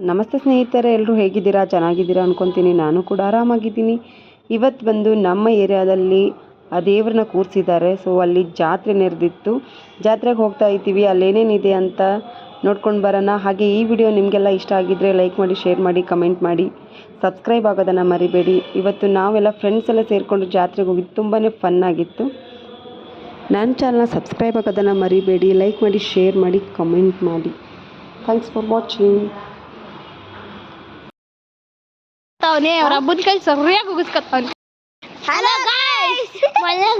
ನಮಸ್ತೆ ಸ್ನೇಹಿತರೆ ಎಲ್ಲರೂ ಹೇಗಿದ್ದೀರಾ? ಚೆನ್ನಾಗಿದ್ದೀರಾ ಅನ್ಕೊತೀನಿ. ನಾನು ಕೂಡ ಆರಾಮಾಗಿದ್ದೀನಿ. ಇವತ್ತು ಬಂದು ನಮ್ಮ ಏರಿಯಾದಲ್ಲಿ ಆ ದೇವ್ರನ್ನ ಕೂರಿಸಿದ್ದಾರೆ. ಸೊ, ಅಲ್ಲಿ ಜಾತ್ರೆ ನೆರೆದಿತ್ತು. ಜಾತ್ರೆಗೆ ಹೋಗ್ತಾ ಇದ್ದೀವಿ. ಅಲ್ಲೇನೇನಿದೆ ಅಂತ ನೋಡ್ಕೊಂಡು ಬರೋಣ. ಹಾಗೆ ಈ ವಿಡಿಯೋ ನಿಮಗೆಲ್ಲ ಇಷ್ಟ ಆಗಿದ್ದರೆ ಲೈಕ್ ಮಾಡಿ, ಶೇರ್ ಮಾಡಿ, ಕಮೆಂಟ್ ಮಾಡಿ. ಸಬ್ಸ್ಕ್ರೈಬ್ ಆಗೋದನ್ನು ಮರಿಬೇಡಿ. ಇವತ್ತು ನಾವೆಲ್ಲ ಫ್ರೆಂಡ್ಸ್ ಎಲ್ಲ ಸೇರಿಕೊಂಡು ಜಾತ್ರೆಗೆ ಹೋಗಿದ್ದು ತುಂಬಾ ಫನ್ ಆಗಿತ್ತು. ನನ್ನ ಚಾನಲ್ನ ಸಬ್ಸ್ಕ್ರೈಬ್ ಆಗೋದನ್ನು ಮರಿಬೇಡಿ. ಲೈಕ್ ಮಾಡಿ, ಶೇರ್ ಮಾಡಿ, ಕಮೆಂಟ್ ಮಾಡಿ. Thanks for watching. ಅವನೇ ಅವ್ರ ಹಬ್ಬದ ಕೈ ಸರಿಯಾಗಿ ಉಗಿಸ್ಕೊತಾವನೆ. ಹಲೋ ಗಾಯ್ಸ್ ಮನೆ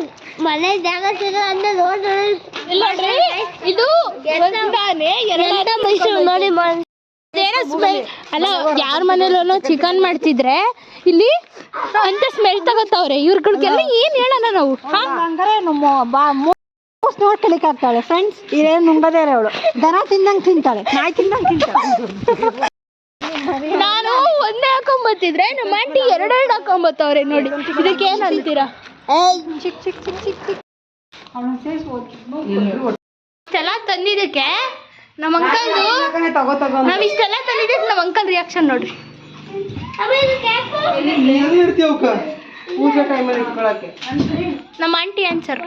ಮನೆ ಜಾಗ ಸಿಗೋ ಅಂದ್ರೆ ರೋಡ್ ಇಲ್ಲ ನೋಡ್ರಿ ಇದು ಒಂದಾನೆ ಎರಡನೇ ಮೈಸೂರು ನೋಡಿ ಅಲ್ಲ ಯಾರ ಮನೇಲೂ ಚಿಕನ್ ಮಾಡ್ತಿದ್ರೆ ಇಲ್ಲಿ ಅಂತ ಸ್ಮೆಲ್ ತಗೋತಾವ್ರೆ ಇವ್ರಗಳಿಗೆಲ್ಲ ಏನ್ ಹೇಳೋಣ ನಾವು? ಹಾ? ಹಂಗಾರೆ ನಮ್ಮ ನೋಡ್ಕೊಳಿಕ್ ಆಗ್ತಾಳೆ ಫ್ರೆಂಡ್ಸ್ ಇದೇನು ನುಂಗದೇ ಅವಳು. ದನ ತಿಂದಂಗ್ ತಿಂತಾಳೆ. ನಾಯಿ ತಿಂದಂಗ್ ತಿಂತಾಳೆ. ಹಾಕೊಂಬತ್ತಿದ್ರೆ ನಮ್ಮ ಆಂಟಿ ಎರಡೆರಡು ಹಾಕೊಂಬತ್ತವ್ರೆ ನೋಡಿ. ಇದಕ್ಕೆ ಏನ್ ಅಂತೀರಾ? ಚಿಕ್ ಚಿಕ್ ಚಿಕ್ ಚಿಕ್ ಚಿಕ್ ಇಷ್ಟೆಲ್ಲ ತಂದಿದ್ದಕ್ಕೆ ನಮ್ಮ ತಗೋ ನಾವ್ ಇಷ್ಟೆಲ್ಲ ತಂದಿದ್ದಕ್ಕೆ ನಮ್ಮ ಅಂಕಲ್ ರಿಯಾಕ್ಷನ್ ನೋಡ್ರಿ. ನಮ್ಮ ಆಂಟಿ ಆನ್ಸರ್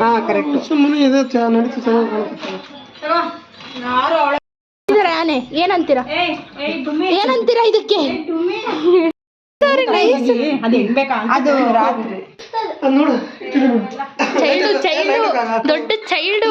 ಹಾ ಕರೆಕ್ಟ್ ಸುಮ್ಮನೆ ಇದೆ ನಡೀತು ಇದ್ರ ಆನೆ ಏನಂತೀರ? ಏನಂತೀರಾ ಇದಕ್ಕೆ? ಅದು ರಾತ್ರಿ ಚೈಲ್ಡು ಚೈಲ್ಡು ದೊಡ್ಡ ಚೈಲ್ಡು